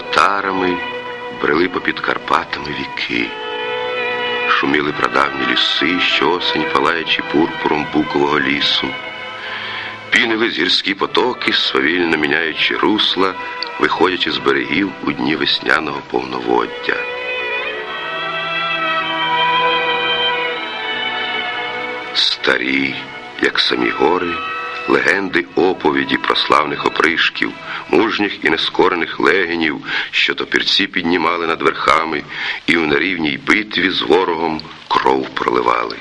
тарами брели попід Карпатами віки. Шуміли прадавні ліси, що осень палаючи пурпуром букового лісу. Пінили зірські потоки, свавільно міняючи русла, виходячи з берегів у дні весняного повноводдя. Старі, як самі гори, легенди оповіді про славних опришків, мужніх і нескорених легенів, що топірці піднімали над верхами і в нерівній битві з ворогом кров проливали.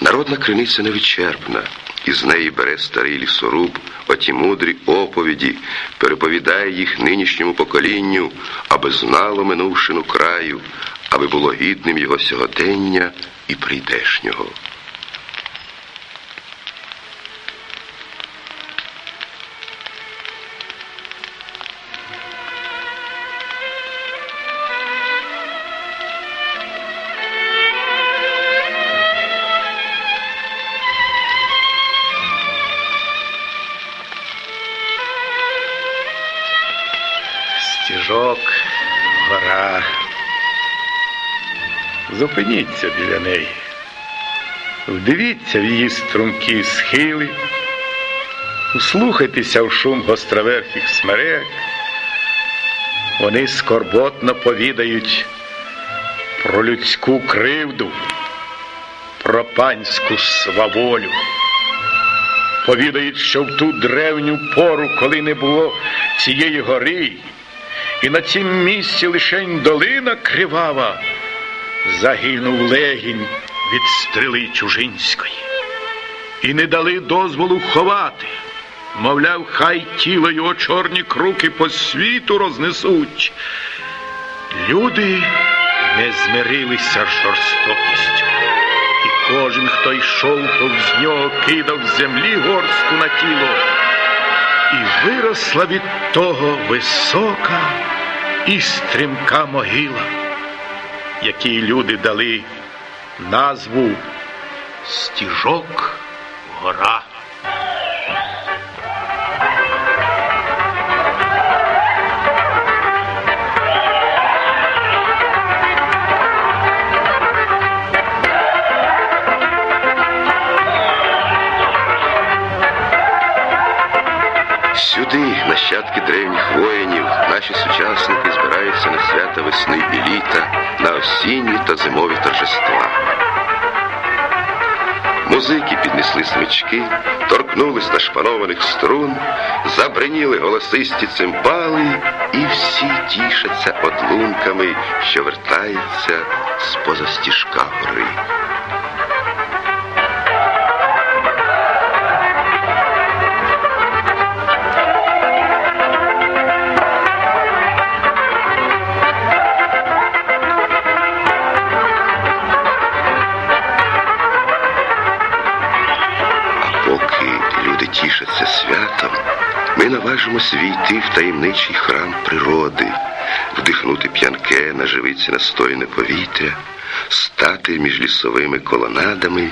Народна криниця невичерпна, і з неї бере старий лісоруб, оті мудрі оповіді, переповідає їх нинішньому поколінню, аби знало минувшину краю, аби було гідним його сьогодення і прийдешнього. Зупиніться біля неї. Вдивіться в її струмкі схили, услухайтеся в шум гостроверхих смерек. Вони скорботно повідають про людську кривду, про панську сваволю. Повідають, що в ту древню пору, коли не було цієї гори, і на цім місці лишень долина кривава, загинув легінь від стріли чужинської. І не дали дозволу ховати. Мовляв, хай тіло його чорні круки по світу рознесуть. Люди не змирилися з жорстокістю. І кожен, хто йшов повз нього, кидав землі горстку на тіло. І виросла від того висока і стрімка могила, якій люди дали назву Стіжок гора. Сюди, нащадки древніх воїнів, наші сучасники збираються на свята весни і літа, на осінні та зимові торжества. Музики піднесли смички, торкнулись на шпанованих струн, забриніли голосисті цимбали, і всі тішаться одлунками, що вертаються з поза стіжка гори. Наважимось війти в таємничий храм природи, вдихнути п'янке на живиці настояне повітря, стати між лісовими колонадами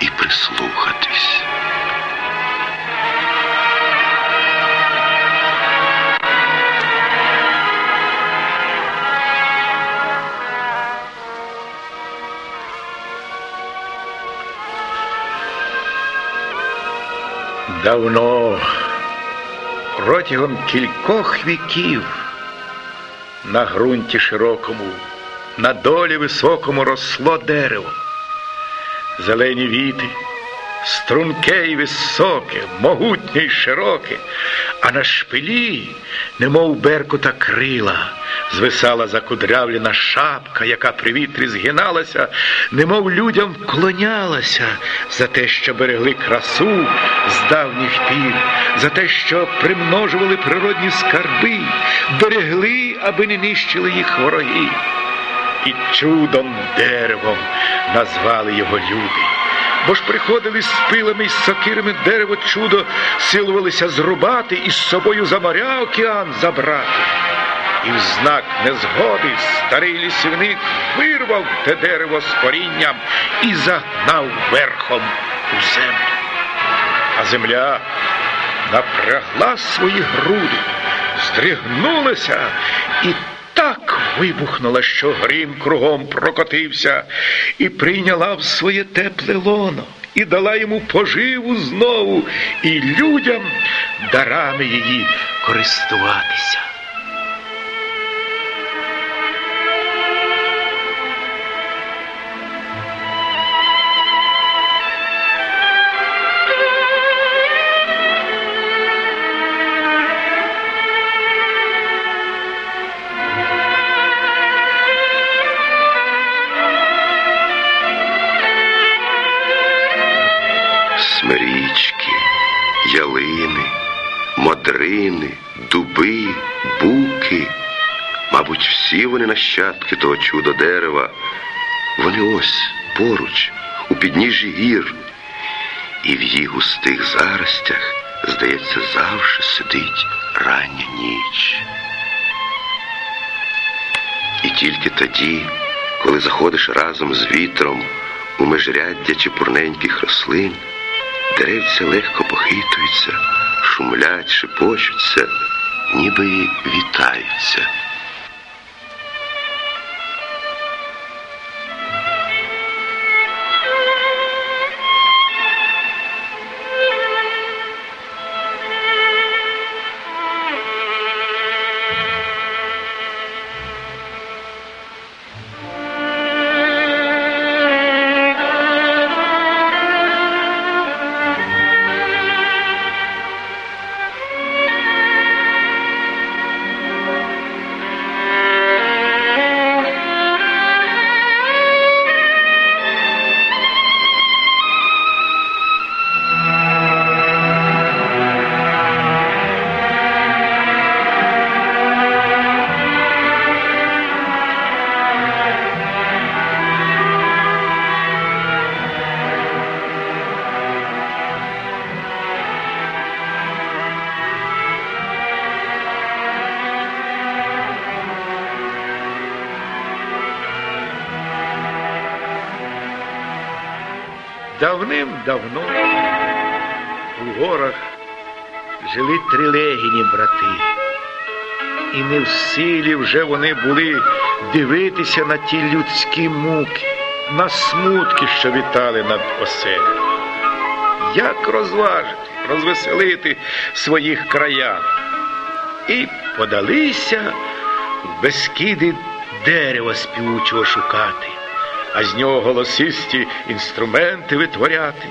і прислухатись. Давно, протягом кількох віків, на ґрунті широкому, на долі високому росло дерево, зелені віти, струнке і високе, могутнє й широке, а на шпилі, немов беркута крила, звисала закудрявлена шапка, яка при вітрі згиналася, немов людям вклонялася за те, що берегли красу з давніх пір, за те, що примножували природні скарби, берегли, аби не нищили їх вороги. І чудом деревом назвали його люди. Бо ж приходили з пилами й з сокирами дерево чудо, силувалися зрубати і з собою за моря океан забрати. І в знак незгоди старий лісівник вирвав те дерево з корінням і загнав верхом у землю. А земля напрягла свої груди, здригнулася і так вибухнула, що грім кругом прокотився і прийняла в своє тепле лоно, і дала йому поживу знову, і людям дарами її користуватися. Ялини, модрини, дуби, буки. Мабуть, всі вони нащадки того чудо дерева. Вони ось поруч, у підніжжі гір, і в їх густих заростях, здається, завжди сидить рання ніч. І тільки тоді, коли заходиш разом з вітром у межряддя чепурненьких рослин, деревця легко похитуються, шумлять, шепочуться, ніби вітаються. Давним-давно у горах жили трилегіні брати, і не в силі вже вони були дивитися на ті людські муки, на смутки, що вітали над оселями. Як розважити, розвеселити своїх краян? І подалися в безкиди дерева співучого шукати а з нього голосисті інструменти витворяти.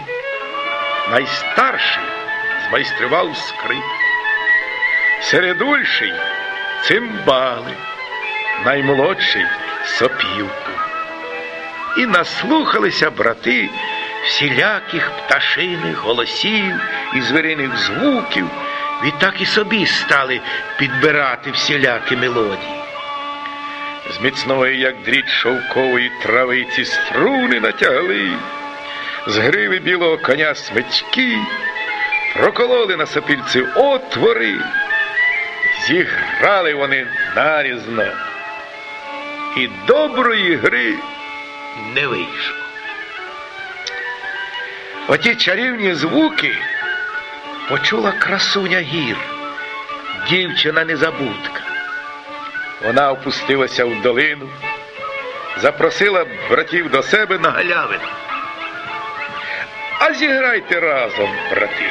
Найстарший змайстрував скрип, середульший цимбали, наймолодший сопілку. І наслухалися брати всіляких пташиних голосів і звіриних звуків, відтак і собі стали підбирати всілякі мелодії. З міцної, як дріт шовкової травиці, струни натягли, з гриви білого коня смички, прокололи на сопільці отвори, зіграли вони нарізно, і доброї гри не вийшло. Оті чарівні звуки почула красуня гір, дівчина незабудка. Вона опустилася в долину, запросила братів до себе на галявину. А зіграйте разом, брати.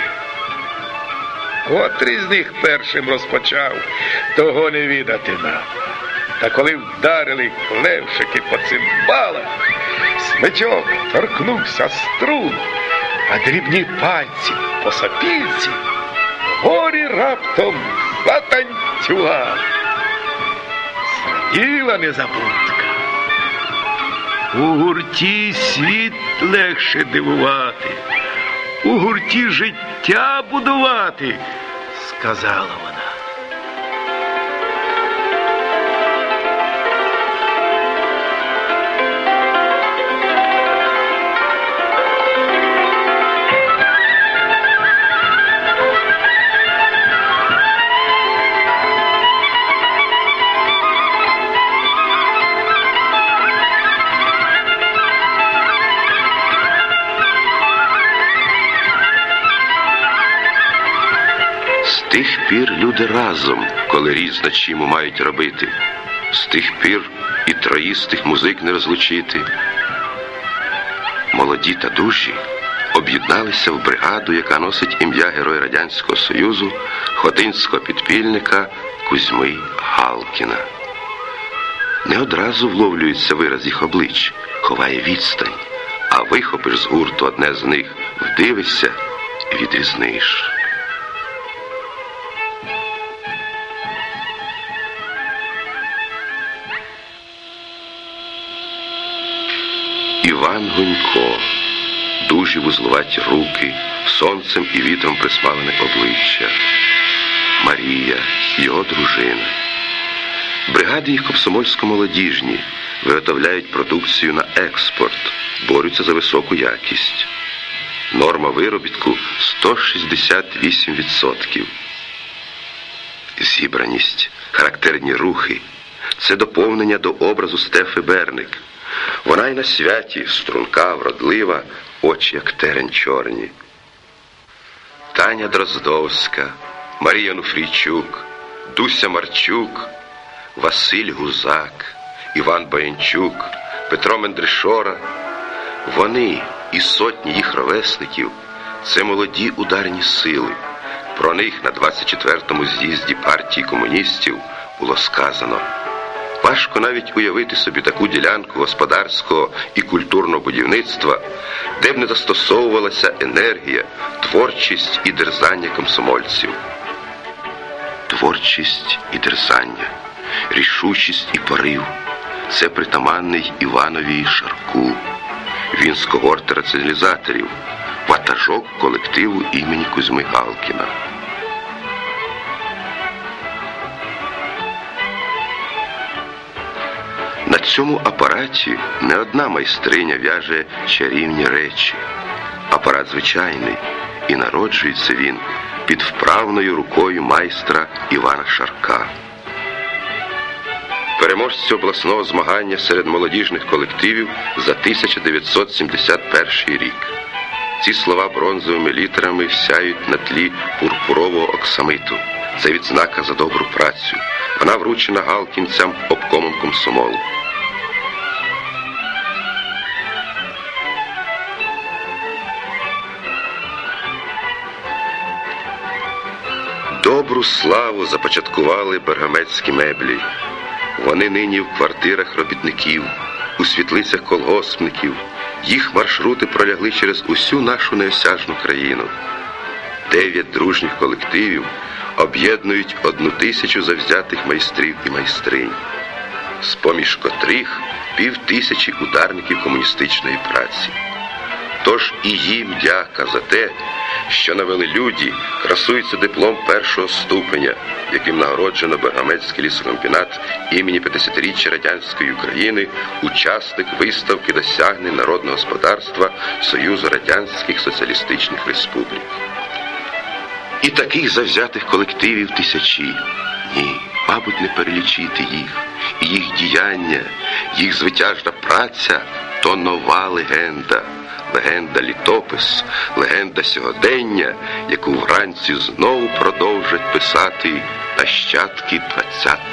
Котрий з них першим розпочав, того не відати нам. Та коли вдарили клевшики по цимбалах, смичок торкнувся струн, а дрібні пальці по сапільці горі раптом затанцювали. Зраділа незабудка. У гурті світ легше дивувати, у гурті життя будувати, сказала вона. Тих пір люди разом, коли різно чиму мають робити. З тих пір і троїстих музик не розлучити. Молоді та дужі об'єдналися в бригаду, яка носить ім'я Героя Радянського Союзу, хотинського підпільника Кузьми Галкіна. Не одразу вловлюється вираз їх облич, ховає відстань, а вихопиш з гурту одне з них, вдивишся і відрізниш. Іван Гунько, дужі вузлуваті руки, сонцем і вітром присмалене обличчя, Марія, його дружина. Бригади їх комсомольсько-молодіжні виготовляють продукцію на експорт, борються за високу якість. Норма виробітку 168%. Зібраність, характерні рухи це доповнення до образу Стефи Берник. Вона й на святі, струнка, вродлива, очі, як терен чорні. Таня Дроздовська, Марія Нуфрійчук, Дуся Марчук, Василь Гузак, Іван Баянчук, Петро Мендришора. Вони і сотні їх ровесників це молоді ударні сили. Про них на 24-му з'їзді партії комуністів було сказано. Важко навіть уявити собі таку ділянку господарського і культурного будівництва, де б не застосовувалася енергія, творчість і дерзання комсомольців. Творчість і дерзання, рішучість і порив це притаманний Іванові Шарку. Він з когорти раціоналізаторів, ватажок колективу імені Кузьми Галкіна. Цьому апараті не одна майстриня в'яже чарівні речі. Апарат звичайний, і народжується він під вправною рукою майстра Івана Шарка. Переможці обласного змагання серед молодіжних колективів за 1971 рік. Ці слова бронзовими літерами сяють на тлі пурпурового оксамиту. Це відзнака за добру працю. Вона вручена галкінцям обкомом комсомолу. Добру славу започаткували бергамецькі меблі. Вони нині в квартирах робітників, у світлицях колгоспників. Їх маршрути пролягли через усю нашу неосяжну країну. Дев'ять дружніх колективів об'єднують одну тисячу завзятих майстрів і майстринь, з-поміж котрих пів тисячі ударників комуністичної праці. Тож і їм дяка за те, що на велелюді красується диплом першого ступеня, яким нагороджено Бергамецький лісокомбінат імені 50-річчя Радянської України, учасник виставки досягнень народного господарства Союзу Радянських Соціалістичних Республік. І таких завзятих колективів тисячі. Ні, мабуть, не перелічити їх, і їх діяння, їх звитяжна праця то нова легенда легенда літопис, легенда сьогодення, яку вранці знову продовжать писати нащадки ХХ віку.